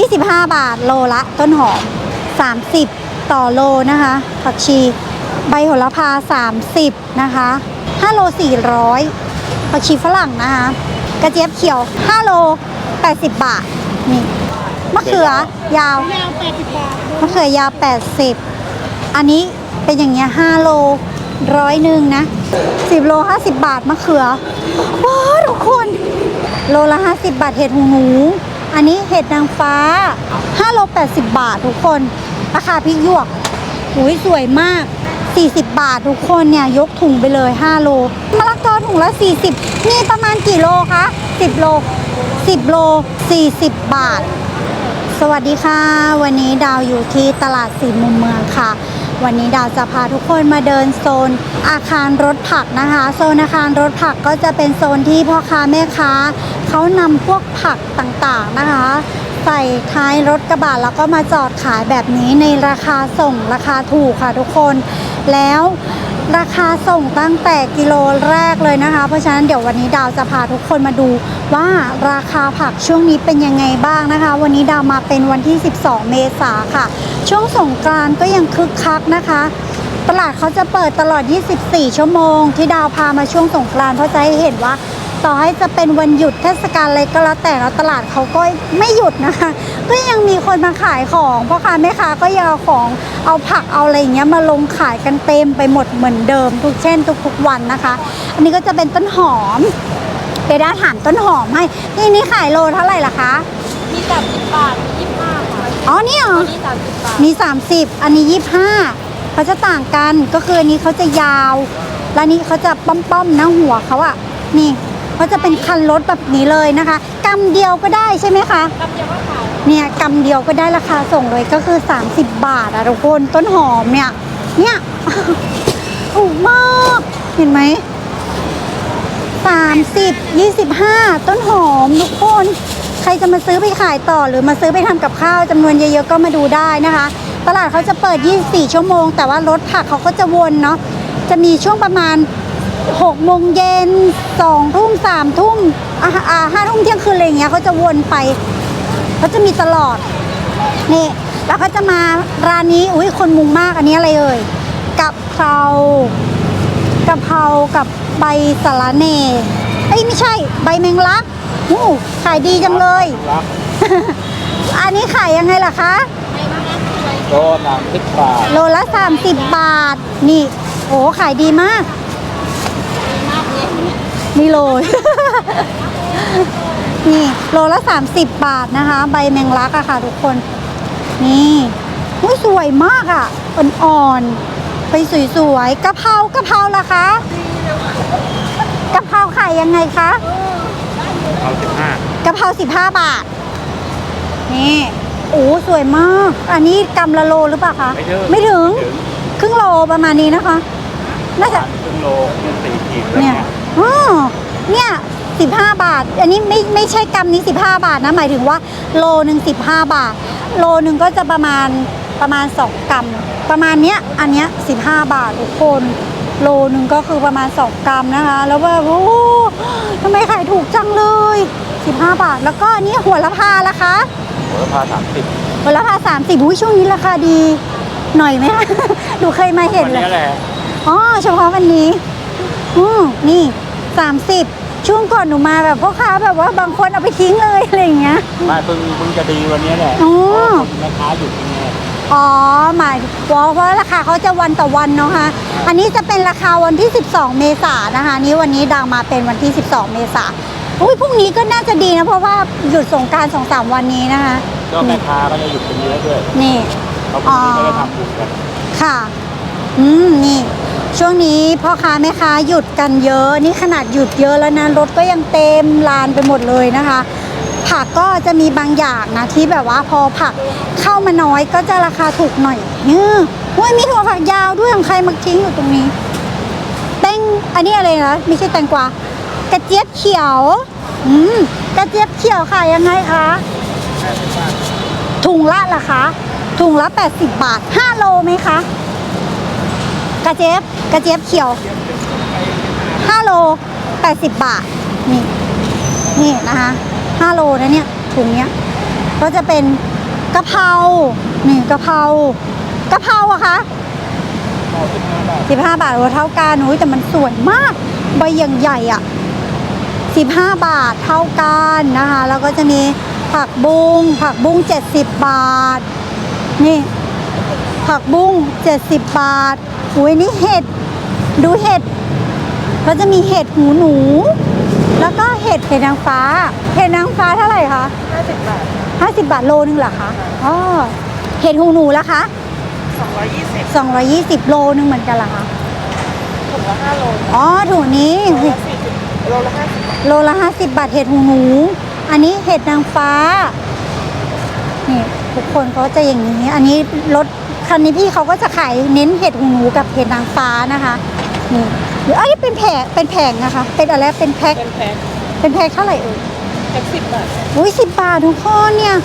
25 บาทโลละต้นหอม 30 ต่อโลนะคะผักชีใบโหระพา 30 นะคะ 5 โล 400ผักชีฝรั่งนะคะ กระเจี๊ยบเขียว 5 โล 80 บาท นี่มะเขือยาวยาว80บาทมะเขือยาว 80 อันนี้เป็นอย่างเงี้ย 5 โลร้อยหนึ่งนะ 10 โล 50 บาทมะเขือว้าทุกคน โลละ 50 บาทเห็ดหูหนู อันนี้เห็ดนางฟ้า5โล80 บาททุกคน ราคาพริกหยวกหุยสวยมาก 40 บาททุกคนเนี่ย ยกถุงไปเลย 5 โลมะละกอถุงละ 40 นี่ประมาณกี่โลคะ 10 โล 10 โล 40 บาท สวัสดีค่ะ วันนี้ดาวอยู่ที่ตลาดสี่มุมเมืองค่ะวันนี้ดาวจะพาทุกคนมาเดินโซนอาคารรถผักนะคะ โซนอาคารรถผักก็จะเป็นโซนที่พ่อค้าแม่ค้า เขานำพวกผักต่างๆนะคะ ใส่ท้ายรถกระบะแล้วก็มาจอดขายแบบนี้ในราคาส่งราคาถูกค่ะทุกคน แล้วราคาส่งตั้งแต่กิโลแรกเลยนะคะ เพราะฉะนั้นเดี๋ยววันนี้ดาวจะพาทุกคนมาดูว่าราคาผักช่วงนี้เป็นยังไงบ้างนะคะ วันนี้ดาวมาเป็นวันที่ 12 เมษาค่ะ ช่วงสงกรานก็ยังคึกคักนะคะ ตลาดเขาจะเปิดตลอด 24 ชั่วโมง ที่ดาวพามาช่วงสงกรานเพราะจะให้เห็นว่า ต่อให้จะเป็นวันหยุดเทศกาลอะไรก็แล้วแต่แล้วตลาดเขาก็ไม่หยุดนะคะ ก็ยังมีคนมาขายของพ่อค้าแม่ค้าก็ยังเอาของเอาผักเอาอะไรอย่างเงี้ยมาลงขายกันเต็มไปหมดเหมือนเดิม ทุกเช่นทุกๆวันนะคะ อันนี้ก็จะเป็นต้นหอมเดี๋ยวด้าถามต้นหอมให้นี่นี่ขายโลเท่าไหร่ล่ะคะมี30บาทมี25ค่ะอ๋อนี่เหรอตัวนี้30บาทมี 30 อันนี้ 25เขาจะต่างกันก็คืออันนี้เขาจะยาว แล้วนี้เขาจะป้อมๆนะหัวเขาอะนี่ เขาจะเป็นคันรถแบบนี้เลยนะคะกำเดียวก็ได้ใช่ไหมคะกำเดียวก็ขายเนี่ยกำเดียวก็ได้ราคาส่งเลยก็คือ 30 บาทอะทุกคนต้นหอมเนี่ยเนี่ยถูกมากเห็นไหม30 25 ต้นหอมทุกคน ใครจะมาซื้อไปขายต่อหรือมาซื้อไปทำกับข้าวจำนวนเยอะๆก็มาดูได้นะคะ ตลาดเขาจะเปิด 24 ชั่วโมง แต่ว่ารถผักเขาก็จะวนเนาะจะมีช่วงประมาณ 6โมงเย็น2ทุ่ม3ทุ่มอ่าอ่า5ทุ่มเที่ยงคืนอะไรอย่างเงี้ยเขาจะวนไปเขาจะมีตลอด นี่แล้วก็จะมาร้านนี้อุ้ยคนมุงมากอันนี้อะไรเอ่ยกะเพรากะเพรากับใบสะระเน่เอ้ยไม่ใช่ ใบแมงลักอู้ขายดีจังเลยรับอันนี้ขายยังไงล่ะคะโดนหนังสิบบาท โลละ30บาท นี่ โอ้ขายดีมาก นี่โลนี่โลละ 30 บาทนะคะ ใบแมงลักอะค่ะ ทุกคน นี่อุ้ยสวยมากอะอ่อนๆ ไปสวยๆกะเพรากะเพราล่ะคะกะเพราขายยังไงคะเอาสิบห้ากะเพรา15บาท นี่โอ้สวยมาก อันนี้กำละโลหรือเปล่าคะ ไม่ถึงไม่ถึงถึงครึ่งโลประมาณนี้นะคะ น่าจะครึ่งโลเนี่ยสี่ขีดแล้วเนี่ยเนี่ย อ๋อเนี่ยสิบห้าบาท อันนี้ไม่ไม่ใช่กำนี้สิบห้าบาทนะ หมายถึงว่าโลหนึ่งสิบห้าบาท โลหนึ่งก็จะประมาณประมาณสองกำประมาณเนี้ย อันเนี้ยสิบห้าบาททุกคน โลหนึ่งก็คือประมาณสองกำนะคะ แล้วแบบโอ้โหทำไมขายถูกจังเลยสิบห้าบาท แล้วก็อันนี้หัวละพาล่ะคะโหระพาสามสิบหัวละพาสามสิบอุ้ยช่วงนี้ราคาดี หน่อยไหมคะ ดูเคยมาเห็นวันเลยนี้แหละอ๋อเฉพาะวันนี้ อืมนี่สามสิบช่วงก่อนหนูมาแบบพ่อค้าแบบว่าบางคนเอาไปทิ้งเลยอะไรอย่างเงี้ย มาเพิ่งเพิ่งจะดีวันนี้แหละอ๋อเพราะคนแม่ค้าหยุดยังไงอ๋อหมายว่าเพราะราคาเขาจะวันต่อวันเนาะคะอันนี้จะเป็นราคาวันที่ 12 เมษายนนะคะ นี้วันนี้ดังมาเป็นวันที่ 12 เมษายนอุ้ยพรุ่งนี้ก็น่าจะดีนะเพราะว่าหยุดสงกรารสองสามวันนี้นะคะ ก็แม่ค้าก็จะหยุดกันเยอะด้วยนี่ เขาพรุ่งนี้ก็จะทำบุญกันค่ะ อืม นี่ ช่วงนี้พ่อค้าแม่ค้าหยุดกันเยอะ นี่ขนาดหยุดเยอะแล้วนะรถก็ยังเต็มลานไปหมดเลยนะคะ ผักก็จะมีบางอย่างนะที่แบบว่าพอผักเข้ามาน้อยก็จะราคาถูกหน่อยเนี่ยโอ้ยมีถั่วฝักยาวด้วยของใครมาทิ้งอยู่ตรงนี้แตงอันนี้อะไรนะไม่ใช่แตงกวากระเจี๊ยบเขียวอืมกระเจี๊ยบเขียวขายยังไงคะถุงละล่ะคะถุงละ 80 บาท 5 โลไหมคะกระเจี๊ยบ กระเจี๊ยบเขียว5โล80 บาท นี่นี่นะคะ5โลนะเนี่ยถุงเนี้ยก็จะเป็นกะเพรานี่กะเพรากะเพราอะคะเอาสิบห้าบาทสิบห้าบาทโอ้เท่ากันอุ้ยแต่มันสวยมาก ใบอย่างใหญ่อะสิบห้าบาทเท่ากันนะคะ แล้วก็จะมีผักบุ้งผักบุ้งเจ็ดสิบบาท นี่ ผักบุ้งเจ็ดสิบบาทอุ้ยนี่เห็ด ดูเห็ด ก็จะมีเห็ดหูหนู แล้วก็เห็ดเห็ดนางฟ้า เห็ดนางฟ้าเท่าไหร่คะห้าสิบบาทห้าสิบบาทโลนึงเหรอคะอ๋อเห็ดหูหนูแล้วคะสองร้อยยี่สิบสองร้อยี่สิบโลนึงเหมือนกันเหรอคะถุงละห้าโลอ๋อถุงนี้ โลละสี่สิบโลละห้าสิบบาทโลละห้าสิบบาทเห็ดหูหนู อันนี้เห็ดนางฟ้า นี่ทุกคนเขาจะอย่างนี้ อันนี้รถ คันนี้พี่เขาก็จะขายเน้นเห็ดหูหนูกับเห็ดนางฟ้านะคะนี่หรืออันนี้เป็นแผงเป็นแผงนะคะ เป็นอะไรเป็นแพ็คเป็นแพ็คเป็นแพ็คเท่าไหร่เอ่ยแพ็คสิบบาทอุ้ยสิบบาททุกคนเนี่ย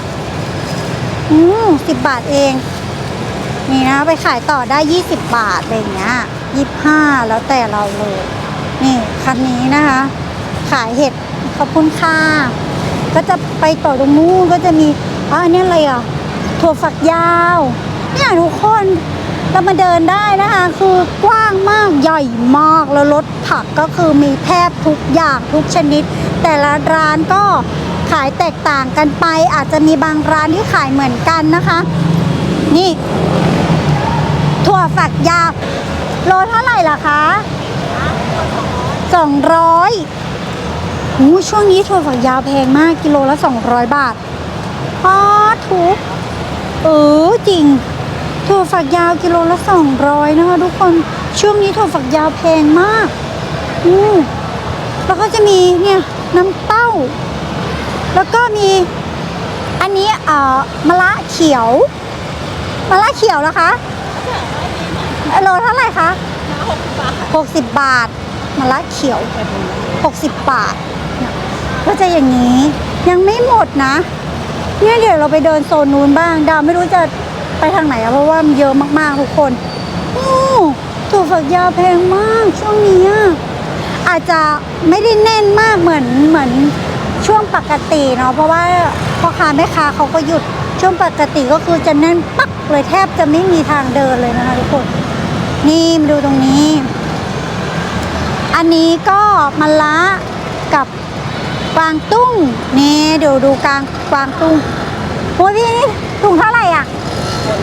อืมสิบบาทเอง นี่นะไปขายต่อได้ยี่สิบบาทอะไรอย่างเงี้ยยี่ห้าแล้วแต่เราเลย นี่คันนี้นะคะ ขายเห็ดขอบคุณค่ะก็จะไปต่อตรงนู้นก็จะมีอ๋ออันนี้อะไรอะถั่วฝักยาว เนี่ยทุกคนเรามาเดินได้นะคะ คือกว้างมากใหญ่มากแล้วรถผักก็คือมีแทบทุกอย่างทุกชนิด แต่ละร้านก็ขายแตกต่างกันไป อาจจะมีบางร้านที่ขายเหมือนกันนะคะ นี่ ถั่วฝักยาวโลเท่าไหร่ล่ะคะสองร้อยหูช่วงนี้ถั่วฝักยาวแพงมากกิโลละสองร้อยบาทพอถูกเออจริง ถั่วฝักยาวกิโลละสองร้อยนะคะ ทุกคนช่วงนี้ถั่วฝักยาวแพงมาก อืมแล้วก็จะมีเนี่ยน้ำเต้า แล้วก็มี อันนี้เอ่อมะระเขียวมะระเขียวนะคะโลเท่าไหร่คะหกสิบบาทมะระเขียวหกสิบบาท ก็จะอย่างนี้ยังไม่หมดนะ เนี่ยเดี๋ยวเราไปเดินโซนนู้นบ้าง ดาวไม่รู้จะ ไปทางไหนอะเพราะว่ามันเยอะมากๆทุกคนโอ้ถั่วฝักยาวแพงมากช่วงนี้อาจจะไม่ได้แน่นมากเหมือนเหมือนช่วงปกติเนาะเพราะว่าพ่อค้าแม่ค้าเขาก็หยุดช่วงปกติก็คือจะแน่นปักเลยแทบจะไม่มีทางเดินเลยนะคะทุกคน นี่มาดูตรงนี้ อันนี้ก็มะละกับกวางตุ้งนี่เดูดูกลางกวางตุ้งโอ้ยพี่นี่ถุงเท่าไหร่อะ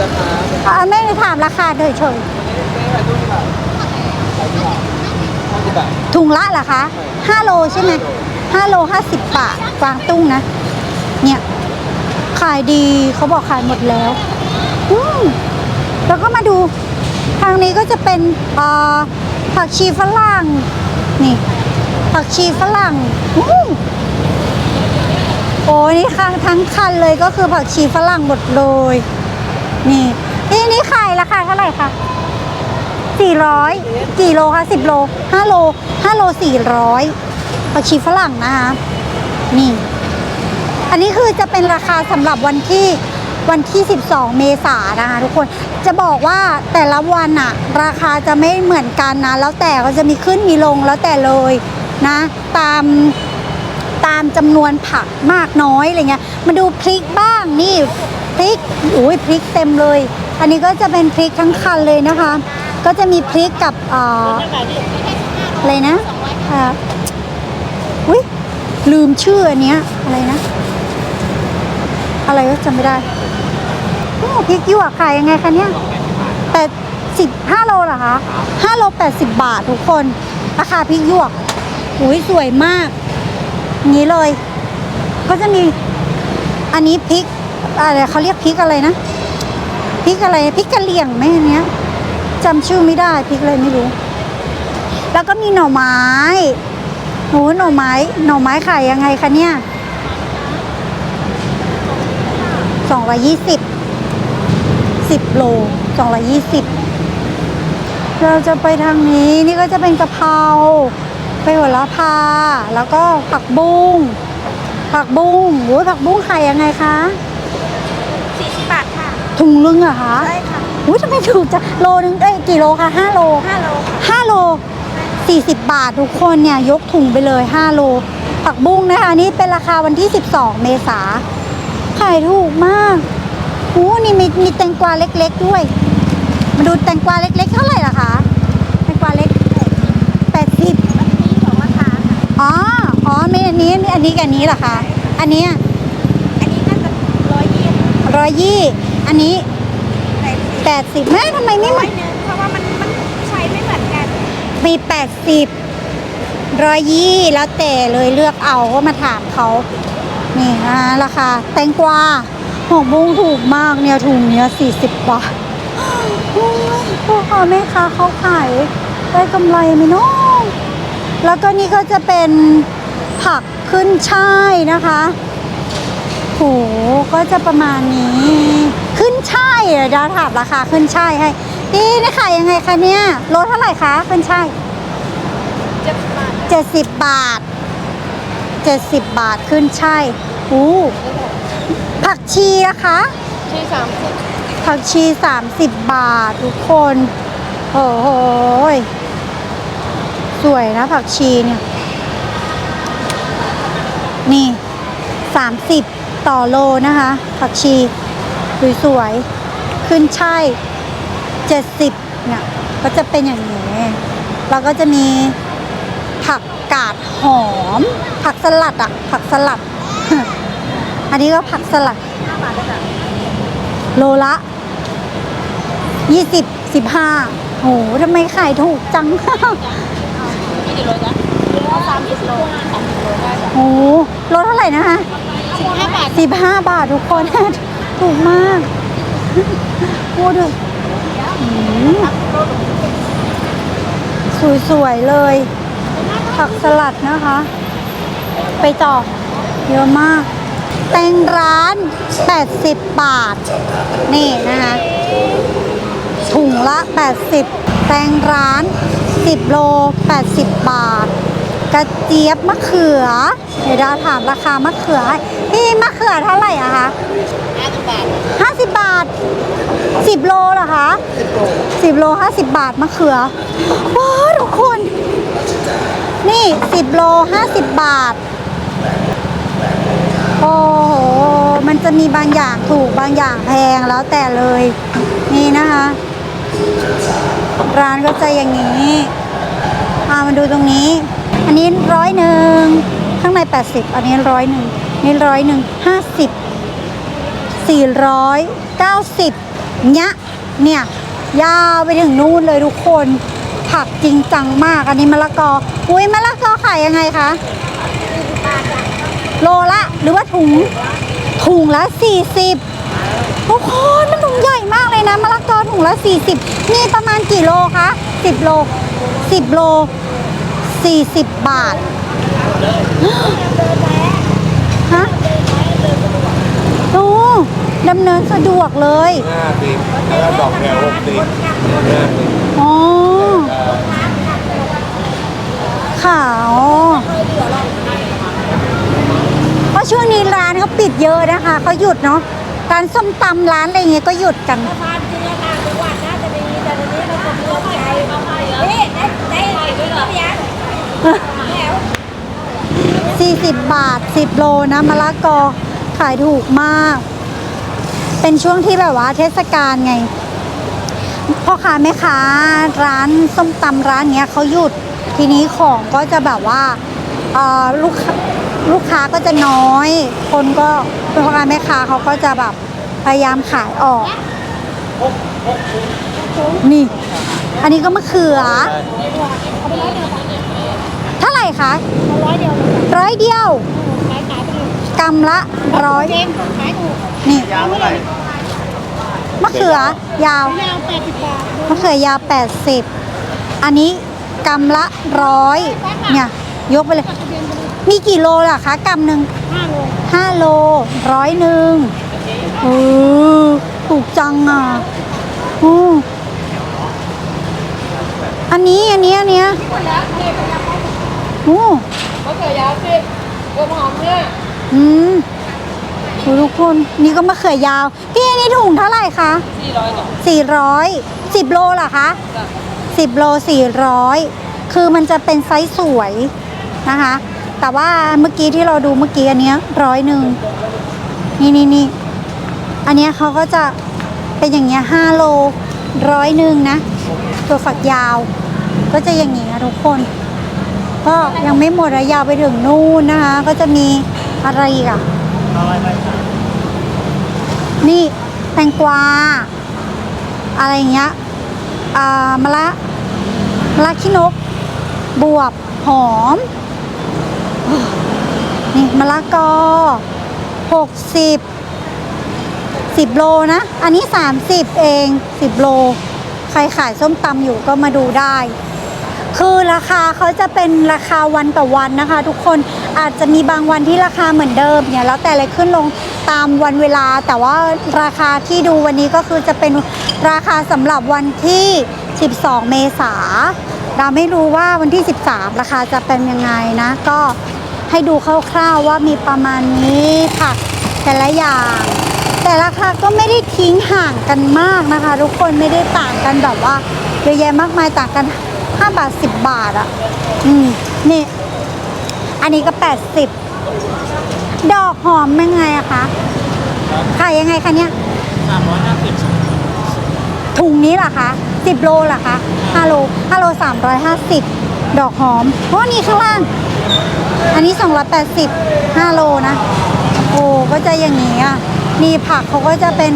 ราคาเป็นอ่าไม่ได้ถามราคาเฉยไม่ขายถุงละเหรอคะห้าโลใช่ไหมห้าโลห้าสิบบาทกวางตุ้งนะ เนี่ย ขายดีเขาบอกขายหมดแล้ว อืมแล้วก็มาดู ทางนี้ก็จะเป็นผักชีฝรั่ง นี่ ผักชีฝรั่งอู้โอ้ยนี่ค้างทั้งคันเลยก็คือผักชีฝรั่งหมดเลย นี่นี่นี่ขายราคาเท่าไหร่คะสี่ร้อยกี่โลคะสิบโลห้าโลห้าโลสี่ร้อยผักชีฝรั่งนะคะนี่ อันนี้คือจะเป็นราคาสำหรับวันที่วันที่ 12 เมษายนนะคะทุกคนจะบอกว่าแต่ละวันอะราคาจะไม่เหมือนกันนะ แล้วแต่ก็จะมีขึ้นมีลงแล้วแต่เลยนะ ตามตามจำนวนผักมากน้อยอะไรเงี้ยมาดูพริกบ้างนี่ พริกอุ้ยพริกเต็มเลย อันนี้ก็จะเป็นพริกทั้งคันเลยนะคะ ก็จะมีพริกกับเอ่ออะไรนะอ่าอุ้ยลืมชื่ออันเนี้ยอะไรนะ อะไรก็จำไม่ได้โอ้พริกยวกขายยังไงคะเนี่ยแปดสิบห้าโลเหรอคะห้าโลแปดสิบบาททุกคนราคาพริกยวกอุ้ยสวยมากงนี้เลย ก็จะมีอันนี้พริก อะไรเขาเรียกพริกอะไรนะพริกอะไรพริกกะเหรี่ยงไหมอันเนี้ยจำชื่อไม่ได้พริกอะไรไม่รู้ แล้วก็มีหน่อไม้โอ้หน่อไม้หน่อไม้ขายยังไงคะเนี่ยสองร้อยี่สิบสิบโลสองร้อยี่สิบเราจะไปทางนี้นี่ก็จะเป็นกะเพราไปหัวละพา แล้วก็ผักบุ้งผักบุ้งโอ้ยผักบุ้งขายยังไงคะ ถุงลึงเหรอะคะใช่ค่ะอุ้ยทำไมถูกจังโลนึงเอ้ยกี่โลคะห้าโลห้าโลห้าโลสี่สิบบาททุกคนเนี่ยยกถุงไปเลยห้าโลผักบุ้งนะคะนี่เป็นราคาวันที่สิบสองเมษาขายถูกมากโอ้นี่มีมีแตงกวาเล็ก ๆ ด้วย มาดูแตงกวาเล็ก ๆ เท่าไหร่ล่ะคะแตงกวาเล็กแปดสิบอ๋ออ๋อไม่อันนี้อันนี้กับอันนี้เหรอคะอันเนี้ยอันนี้น่าจะร้อยยี่ร้อยยี่ อันนี้แปดสิบแม่ทำไมไม่เหร้มืออยนหนึ่งเพราะว่ามันมันใช้ไม่เหมือนกัน มีแปดสิบร้อยยี่แล้วแต่เลยเลือกเอาก็มาถามเขา นี่นะราคาแตงกวาหกบุ้งถูกมากเนี่ยถุงเนี้ยสี่สิบบาทโอ้ยพ่อค้าแม่ค้าเขาขายได้กำไรไหมเนาะแล้วก็นี่ก็จะเป็นผักขึ้นช่ายนะคะโหก็จะประมาณนี้ขึ้นช่าย เดี๋ยวดาวถามราคาขึ้นช่ายให้ นี่นี่ขายยังไงคะเนี่ยโลเท่าไหร่คะขึ้นช่ายเจ็ดบาทเจ็ดสิบบาทเจ็ดสิบบาทขึ้นใช่อู้ผักชีนะคะที่สามสิบผักชีสามสิบบาททุกคนโอ้โหยสวยนะผักชีเนี่ย นี่สามสิบต่อโลนะคะ ผักชีสวยๆ ขึ้นช่ายเจ็ดสิบเนี่ยก็จะเป็นอย่างนี้ แล้วก็จะมีผักกาดหอม ผักสลัดอะผักสลัด อันนี้ก็ผักสลัดโลละยี่สิบสิบห้าโหทำไมขายถูกจังกี่โลจ๊ะเอาสามสิบโลสามสิบโลได้จ้ะโหโลเท่าไหร่นะคะสิบห้าบาทสิบห้าบาททุกคน ถูกมาก โอ้ดูอืมสวยๆเลย ผักสลัดนะคะ ไปต่อ เยอะมาก แตงร้าน 80 บาท นี่นะคะถุงละ 80 แตงร้าน 10 โล 80 บาท กระเจี๊ยบมะเขือ เดี๋ยวดาถามราคามะเขือให้พี่มะเขือเท่าไหร่อะคะ ห้าสิบบาท50บโลเหรอคะ10โล50บบาทมะเขือว้าทุกคน นี่10โล50บาท โอ้โห มันจะมีบางอย่างถูกบางอย่างแพงแล้วแต่เลย นี่นะคะ ร้านก็จะอย่างนี้พามาดูตรงนี้ อันนี้ร้อยหนึ่งข้างใน80อันนี้ร้อยหนึ่งนี่ร้อยหนึ่งห้าสิบ 490 เนี้ยเนี่ยยาวไปถึงนู่นเลยทุกคน ผักจริงจังมาก อันนี้มะละกอ อุ้ยมะละกอขายยังไงคะโลละหรือว่าถุง ถุงละ 40 ทุกคนมันถุงใหญ่มากเลยนะมะละกอถุงละ 40นี่ประมาณกี่โลคะ10 โล 10 โล 40 บาท ฮะ โอ้ ดำเนินสะดวกเลยห้าสิบแล้วดอกแถวหกสิบห้าสิบอ๋อค่ะอ๋อเพราะช่วงนี้ร้านเขาปิดเยอะนะคะเขาหยุดเนาะร้านส้มตำร้านอะไรเงี้ยก็หยุดกันสะพานเชื้อต่างจังหวัดน่าจะดีแต่ตอนนี้เราคนเมืองใจนี่ได้ได้ด้วยเหรอพี่ยักษ์แล้ว40บาท10โลนะมะละกอขายถูกมาก เป็นช่วงที่แบบว่าเทศกาลไง พ่อค้าแม่ค้าร้านส้มตำร้านเนี้ยเขาหยุดทีนี้ของก็จะแบบว่าลูกลูกค้าก็จะน้อย คนก็พ่อค้าแม่ค้าเขาก็จะแบบพยายามขายออก นี่ อันนี้ก็มะเขือ เท่าไหร่คะร้อยเดียวร้อยเดียวายไปเลยกำละร้อยเจมขายถูกนี่ยาวเท่าไหร่มะเขือยาวแมวแปดสิบบาทมะเขือยาว 80 อันนี้กำละร้อยเนี่ยยกไปเลย มีกี่โลล่ะคะกำหนึ่งห้าโลห้าโลร้อยหนึ่งเออถูกจังอะอืออันนี้อันนี้อันเนี้ยโอ้มะเขือยาวสิกระหอมเนี่ย อืมโหทุกคนนี่ก็มะเขือยาว พี่อันนี้ถุงเท่าไหร่คะ สี่ร้อยจ้ะสี่ร้อยสิบโลเหรอคะสิบโลสี่ร้อยคือมันจะเป็นไซส์สวยนะคะ แต่ว่าเมื่อกี้ที่เราดูเมื่อกี้อันเนี้ยร้อยหนึ่งนี่นี่นี่อันเนี้ยเขาก็จะเป็นอย่างเงี้ยห้าโลร้อยหนึ่งนะ ตัวฝักยาว ก็จะอย่างนี้นะทุกคน ก็ยังไม่หมดระยาวไปถึงนู่นนะคะ ก็จะมี อะไรอีกอะนี่แตงกวา อะไรอย่างเงี้ยอ่ามะละมะละขี้นก บวบ หอม นี่มะละกอหกสิบสิบโลนะ อันนี้สามสิบเองสิบโล ใครขายส้มตำอยู่ก็มาดูได้ คือราคาเขาจะเป็นราคาวันต่อวันนะคะ ทุกคน อาจจะมีบางวันที่ราคาเหมือนเดิมเนี่ยแล้วแต่อะไรขึ้นลงตามวันเวลา แต่ว่าราคาที่ดูวันนี้ก็คือจะเป็นราคาสำหรับวันที่ 12 เมษาเราไม่รู้ว่าวันที่ 13 ราคาจะเป็นยังไงนะ ก็ให้ดูคร่าวๆว่ามีประมาณนี้ผักแต่ละอย่าง แต่ราคาก็ไม่ได้ทิ้งห่างกันมากนะคะ ทุกคนไม่ได้ต่างกันแบบว่าเยอะแยะมากมายต่างกัน 5 บาท 10 บาทอะ่ะ อืมนี่ อันนี้ก็ 80 ดอกหอมเป็นไงอะคะขายยังไงคะเนี่ยสามร้อยห้าสิบถุงนี้เหรอคะ10โลเหรอคะ5โล5โล350 ดอกหอมเพราะนี่ข้างล่าง อันนี้ 280 5โลนะ โอ้ก็จะอย่างนี้อะนี่ผักเขาก็จะเป็น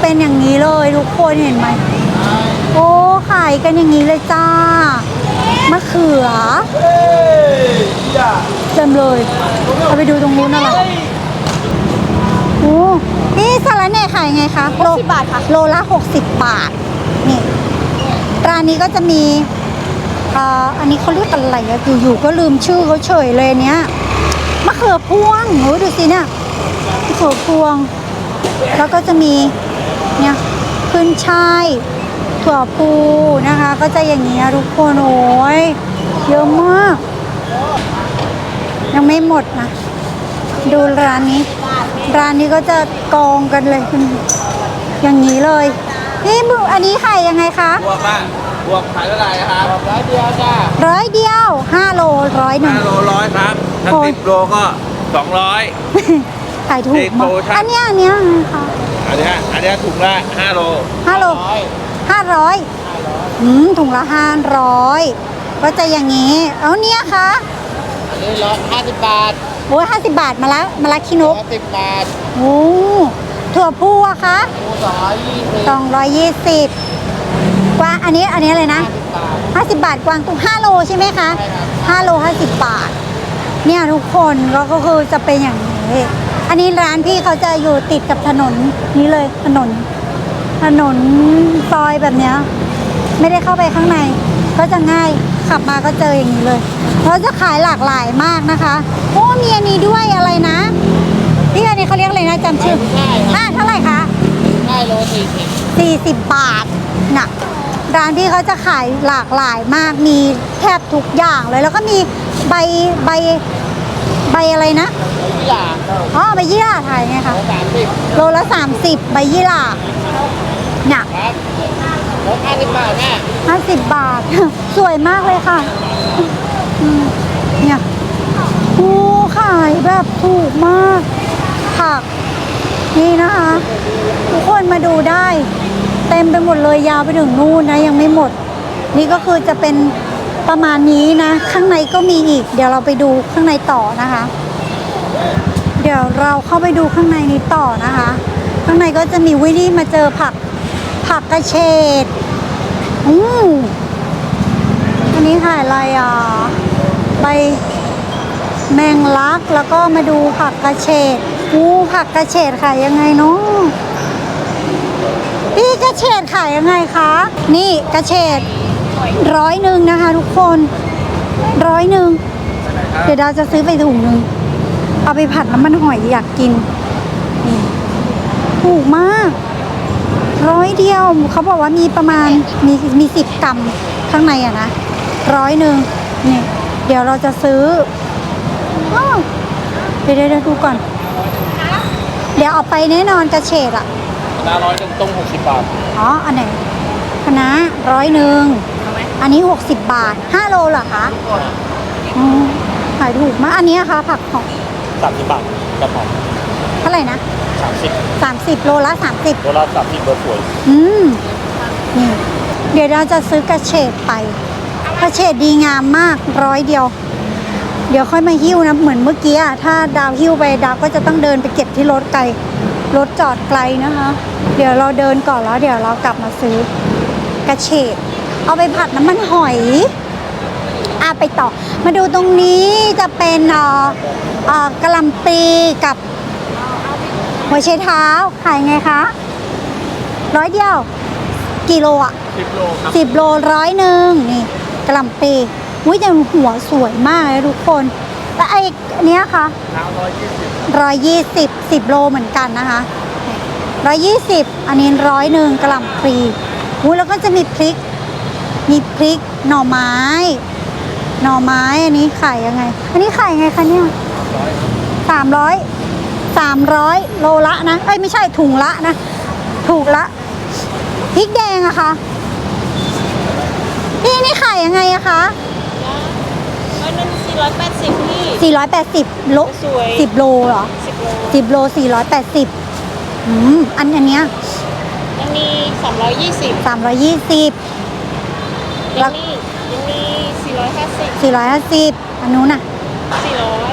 เป็นอย่างนี้เลยทุกคนเห็นไหมโอ้ขายกันอย่างนี้เลยจ้า มะเขือเต็มเลยเอาไปดูตรงนู้นน่ะเหรอโอ้นี่สาระแหน่ขายไงคะโล60บาทค่ะ โลละ 60 บาท นี่ ร้านนี้ก็จะมีอ่าอันนี้เขาเรียกอะไรอะอยู่ๆก็ลืมชื่อเขาเฉยเลยอันเนี้ยมะเขือพวงโอ้ดูสิเนี่ยมะเขือพวง แล้วก็จะมีเนี่ยขึ้นช่าย ถั่วพูนะคะ ก็จะอย่างนี้ยทุกคนโอ้ยเยอะมาก ยังไม่หมดนะ ดูร้านนี้ ร้านนี้ก็จะกองกันเลยคุณอย่างนี้เลย นี่มึงอันนี้ขายยังไงคะบวกละบวกขายเท่าไหร่ครับร้อยเดียวจ้าร้อยเดียวห้าโลร้อยหนึ่งห้าโลร้อยครับถ้าโอ้ยสิบโลก็สองร้อยขายถูกเด็กมาโปรกชั่นอันเนี้ยอันเนี้ยนะคะอันเนี้ยอันเนี้ยถุงละห้าโลห้าโลร้อย ห้าร้อยอืมถุงละห้าร้อยก็จะอย่างนี้ เอาเนี่ยคะอันนี้ร้อยห้าสิบบาทโอ้ห้าสิบบาทมาละมาละคินร้กอยสิบบาทโอ้ถั่วพูอะคะหมูสองร้อยยี่สิบสองร้อยยี่สิบกวางอันนี้อันนี้อะไรนะห้าสิบบาทห้าสิบบาทกวางตุ้งห้าโลใช่ไหมคะใช่ครับห้าโลห้าสิบบาท เนี่ยทุกคนก็ก็คือจะเป็นอย่างนี้ อันนี้ร้านพี่เขาจะอยู่ติดกับถนนนี้เลยถนน ถนนซอยแบบเนี้ยไม่ได้เข้าไปข้างใน ก็จะง่ายขับมาก็เจออย่างนี้เลยเขาจะขายหลากหลายมากนะคะโอ้มีอันนี้ด้วยอะไรนะพี่อันนี้เขาเรียกอะไรนะจำชื่อใช่ครับอะเท่าไหร่คะได้โลสี่สิบ40บาทนะร้านพี่เขาจะขายหลากหลายมากมีแทบทุกอย่างเลย แล้วก็มีใบใบใบอะไรนะ ทุกอย่างอ๋อใบยี่หร่าขายไงคะสามสิบโลละ30ใบยี่หร่าหนักครับลดห้าสิบบาทแม่50บาท สวยมากเลยค่ะอืมเนี่ยโอ้ขายแบบถูกมากผักนี่นะคะ ทุกคนมาดูได้ เต็มไปหมดเลยยาวไปถึงนู่นนะ ยังไม่หมด นี่ก็คือจะเป็นประมาณนี้นะ ข้างในก็มีอีก เดี๋ยวเราไปดูข้างในต่อนะคะ เดี๋ยวเราเข้าไปดูข้างในนี้ต่อนะคะ ข้างในก็จะมีวินี่มาเจอผักผักกระเฉดอืมอันนี้ขายอะไรอะใบแมงลักแล้วก็มาดูผักกระเฉดอู้ผักกระเฉดขายยังไงเนาะพี่กระเฉดขายยังไงคะ นี่กระเฉดร้อยหนึ่งนะคะทุกคนร้อยหนึ่งเดี๋ยวดาวจะซื้อไปถุงหนึ่ง เอาไปผัดน้ำมันหอยอยากกิน นี่ถูกมาก ร้อยเดียว เขาบอกว่ามีประมาณมีมีสิบกรัมข้างในอะนะร้อยหนึ่งนี่ เดี๋ยวเราจะซื้ออ้าวเดี๋ยวเดี๋ยวเดี๋ยวดูก่อน เดี๋ยวเอาไปแน่นอนกระเฉดอะคณะร้อยหนึ่งต้มหกสิบบาท อ๋อ อันไหนคณะร้อยหนึ่ง อันนี้60บาท5โลเหรอคะอ๋อขายถูกมาก อันนี้นะคะผักหอม สามสิบบาทกระเพาะเท่าไหร่นะสามสิบสามสิบโลละสามสิบตัวละสามสิบเบอร์สวยอืม นี่ เดี๋ยวเราจะซื้อกระเฉดไป กระเฉดดีงามมากร้อยเดียว เดี๋ยวค่อยมาหิ้วนะ เหมือนเมื่อกี้อะถ้าดาวหิ้วไปดาวก็จะต้องเดินไปเก็บที่รถไกล รถจอดไกลนะคะ เดี๋ยวเราเดินก่อนแล้ว เดี๋ยวเรากลับมาซื้อกระเฉดเอาไปผัดน้ำมันหอย อะไปต่อ มาดูตรงนี้จะเป็นเอ่อเอ่อกะหล่ำปลีกับ หัวไชเท้าขายไงคะร้อยเดียว กิโลอะสิบโลครับ สิบโลร้อยหนึ่งนี่กะหล่ำปลีอุ้ยแต่หัวสวยมากเลยทุกคน แล้วไอ้เนี้ยคะน้ำร้อยยี่สิบร้อยยี่สิบสิบโลเหมือนกันนะคะร้อยยี่สิบอันนี้ร้อยหนึ่งกะหล่ำปลีอุ้ยแล้วก็จะมีพริก มีพริกหน่อไม้ หน่อไม้อันนี้ขายยังไง อันนี้ขายยังไงคะเนี่ยสามร้อยสามร้อยโลละนะ เอ้ยไม่ใช่ถุงละนะ ถูกละพริกแดงอะคะพี่นี่ขายยังไงอะคะอันนั้นสี่ร้อยแปดสิบพี่สี่ร้อยแปดสิบโลสวยสิบโลเหรอสิบโลสิบโลสี่ร้อยแปดสิบอืมอันอันเนี้ยอันนี้สามร้อยยี่สิบสามร้อยยี่สิบอันนี้อัน 450อันนู้นน่ะ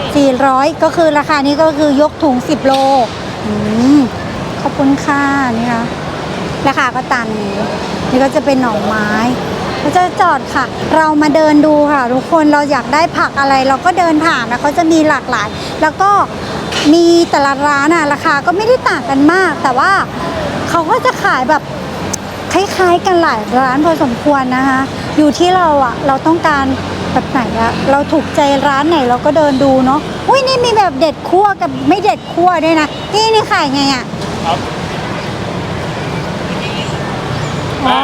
400 ก็คือราคานี้ก็คือยกถุง 10 โลอืมขอบคุณค่ะนี่ค่ะราคาก็ตันนี่ก็จะเป็นหน่อไม้เขาจะจอดค่ะ เรามาเดินดูค่ะ ทุกคนเราอยากได้ผักอะไร เราก็เดินผ่านนะเขาจะมีหลากหลาย แล้วก็มีแต่ละร้านอะราคาก็ไม่ได้ต่างกันมาก แต่ว่าเขาก็จะขายแบบคล้ายๆกันหลายร้านพอสมควรนะคะ อยู่ที่เราอะเราต้องการ แบบไหนอะเราถูกใจร้านไหนเราก็เดินดูเนาะอุ้ยนี่มีแบบเด็ดคั่วกับไม่เด็ดคั่วด้วยนะ นี่นี่ขายไงอะครับอ๋อ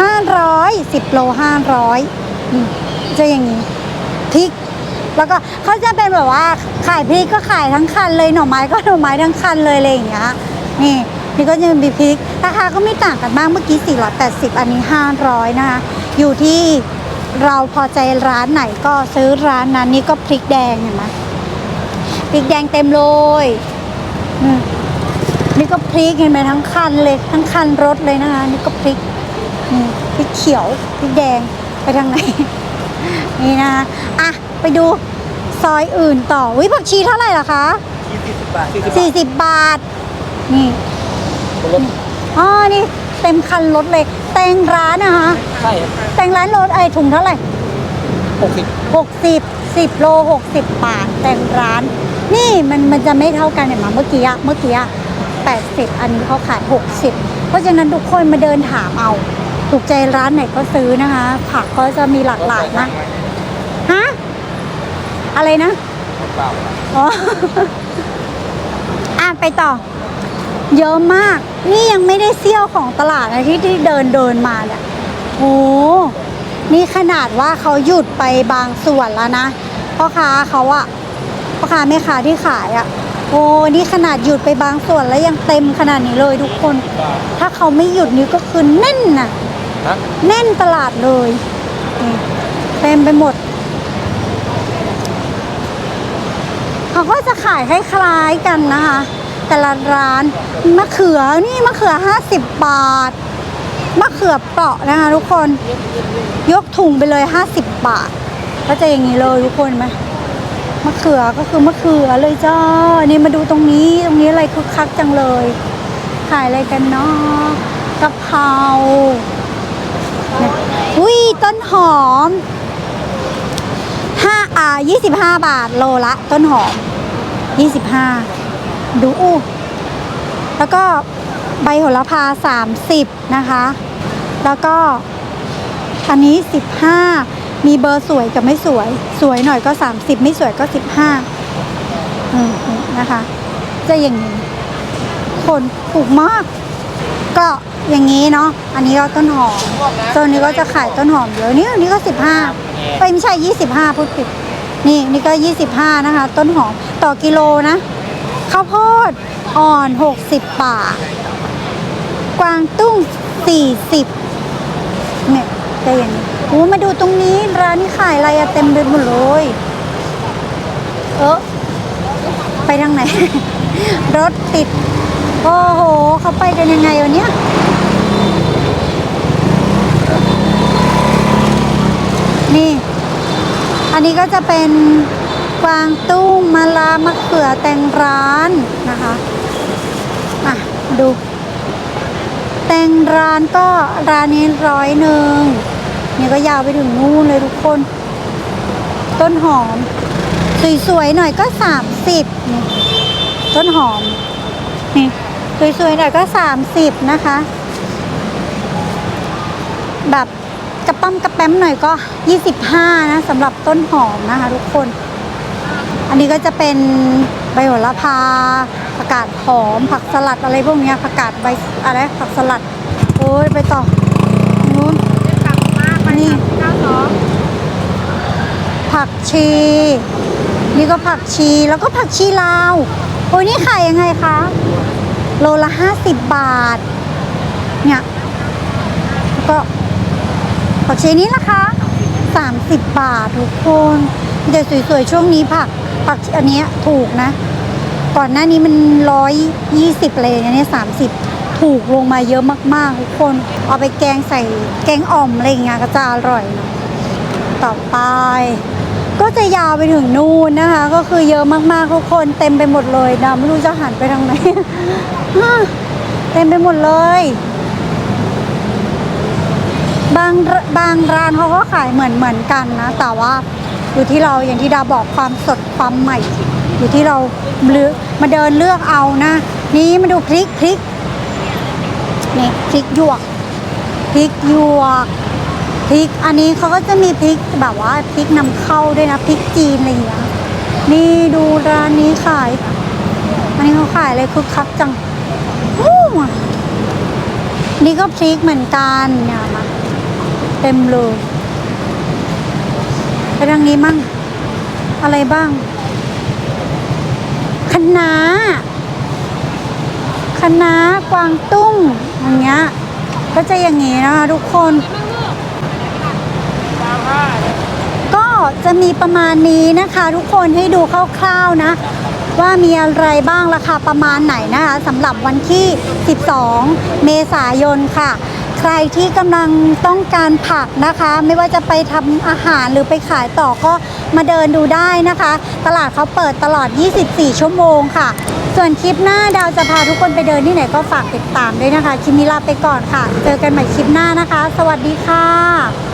ห้าร้อยสิบโลห้าร้อยจะอย่างนี้พริก แล้วก็เขาจะเป็นแบบว่าขายพริกก็ขายทั้งคันเลยหน่อไม้ก็หน่อไม้ทั้งคันเลยอะไรอย่างเงี้ยนี่ นี่ก็จะมีพริก ราคาก็ไม่ต่างกันมากเมื่อกี้ 480 อันนี้ 500 นะคะ อยู่ที่เราพอใจร้านไหนก็ซื้อร้านนั้นนี่ก็พริกแดงเห็นไหมพริกแดงเต็มเลยอืมนี่ก็พริกเห็นไหมทั้งคันเลยทั้งคันรถเลยนะคะ นี่ก็พริกนี่พริกเขียวพริกแดงไปทางไหน นี่นะคะอะไปดูซอยอื่นต่อวิผักชีเท่าไหร่ล่ะคะยี่สิบบาทสี่สิบ40 บาท นี่ รถอ๋อนี่เต็มคันรถเลย แตงร้านนะคะใช่แตงร้านรถไอถุงเท่าไหร่หกสิบ60 10โล60บาท แตงร้าน นี่มันมันจะไม่เท่ากันเห็นไหมเมื่อกี้อะเมื่อกี้อะ80อันนี้เขาขาย60เพราะฉะนั้นทุกคนมาเดินถามเอา ถูกใจร้านไหนก็ซื้อนะคะ ผักก็จะมีหลากหลายนะฮะอะไรนะเปล่าอ๋ออะไปต่อ เยอะมาก นี่ยังไม่ได้เซี่ยวของตลาดนะที่ที่เดินเดินมาเนี่ยโอ้นี่ขนาดว่าเขาหยุดไปบางส่วนแล้วนะพ่อค้าเขาอะพ่อค้าแม่ค้าที่ขายอะโอ้นี่ขนาดหยุดไปบางส่วนแล้วยังเต็มขนาดนี้เลยทุกคน ถ้าเขาไม่หยุดนี่ก็คือแน่นน่ะฮะแน่นตลาดเลยนี่เต็มไปหมด เขาก็จะขายคล้ายๆกันนะคะ แต่ละร้านมะเขือนี่มะเขือ 50 บาทมะเขือเปราะนะคะทุกคน ยกถุงไปเลย 50 บาท ก็จะอย่างนี้เลยทุกคนไหมมะเขือก็คือมะเขือเลยจ้านี่มาดูตรงนี้ตรงนี้อะไรคึกคักจังเลย ขายอะไรกันเนาะกะเพราเนี่ยอุ้ยต้นหอมห้าอ่ายี่สิบห้าบาทโลละ ต้นหอมยี่สิบห้า ดูอู้แล้วก็ใบโหระพาสามสิบนะคะ แล้วก็อันนี้สิบห้ามีเบอร์สวยกับไม่สวย สวยหน่อยก็สามสิบไม่สวยก็สิบห้าอืมนะคะ จะอย่างนี้ คนถูกมาก ก็อย่างนี้เนาะ อันนี้ก็ต้นหอมโซนนี้ก็จะขายต้นหอมเยอะนี่อันนี้ก็สิบห้าไปไม่ใช่ยี่สิบห้าพูดผิด นี่นี่ก็ยี่สิบห้านะคะ ต้นหอมต่อกิโลนะ ข้าวโพดอ่อนหกสิบบาท กวางตุ้งสี่สิบเนี่ยจะอย่างนี้โอ้มาดูตรงนี้ร้านนี้ขายอะไรอะเต็มไปหมดเลย เออไปทางไหน รถติด โอ้โห เขาไปกันยังไงวันเนี้ยนี่ อันนี้ก็จะเป็น กวางตุ้งมะลามะเขือแตงร้านนะคะอะดู แตงร้านก็ร้านนี้ร้อยหนึ่งนี่ก็ยาวไปถึงนู่นเลยทุกคน ต้นหอม สวยๆหน่อยก็สามสิบนี่ต้นหอมนี่สวยๆหน่อยก็สามสิบนะคะ แบบกระปั้มกระแป้มหน่อยก็ 25 นะสำหรับต้นหอมนะคะทุกคน อันนี้ก็จะเป็นใบโหระพาผักกาดหอม ผักสลัดอะไรพวกเนี้ยผักกาดใบอะไรผักสลัด โอ้ยไปต่อนู้นนี่เก้าสองผักชี นี่ก็ผักชีแล้วก็ผักชีลาว โอ้ยนี่ขายยังไงคะ โลละ50บาท เนี่ยแล้วก็ผักชีนี้ราคา30 บาททุกคนเดี๋ยวสวยๆ ช่วงนี้ผัก ผักอันนี้ถูกนะ ก่อนหน้านี้มันร้อยยี่สิบเลยอันนี้สามสิบถูกลงมาเยอะมากๆทุกคน เอาไปแกงใส่แกงอ่อมอะไรเงี้ยก็จะอร่อยนะต่อไป ก็จะยาวไปถึงนู่นนะคะ ก็คือเยอะมากๆทุกคนเต็มไปหมดเลยนะไม่รู้จะหันไปทางไหนเต็มไปหมดเลย บางบางร้านเขาก็ขายเหมือนเหมือนกันนะ แต่ว่า อยู่ที่เราอย่างที่ดาบอกความสดความใหม่ อยู่ที่เราเลือกมาเดินเลือกเอานะ นี่มาดูพริกพริกนี่พริกหยวกพริกหยวกพริกอันนี้เขาก็จะมีพริกแบบว่าพริกนำเข้าด้วยนะพริกจีนอะไรอย่างเงี้ยนี่ดูร้านนี้ขาย อันนี้เขาขายเลยคึกคักจังนี่ก็พริกเหมือนกันเนี่ยมาเต็มเลย ไปทางนี้มั่ง อะไรบ้างคณะน้าคะกวางตุ้งอย่างเงี้ยก็จะอย่างงี้นะคะทุกคน ก็จะมีประมาณนี้นะคะ ทุกคนให้ดูคร่าวๆนะ ว่ามีอะไรบ้างราคาประมาณไหนนะคะสำหรับวันที่ 12 เมษายนค่ะ ใครที่กำลังต้องการผักนะคะ ไม่ว่าจะไปทำอาหารหรือไปขายต่อก็มาเดินดูได้นะคะ ตลาดเขาเปิดตลอด 24 ชั่วโมงค่ะ ส่วนคลิปหน้าดาวจะพาทุกคนไปเดินที่ไหนก็ฝากติดตามด้วยนะคะ คลิปนี้ลาไปก่อนค่ะ เจอกันใหม่คลิปหน้านะคะ สวัสดีค่ะ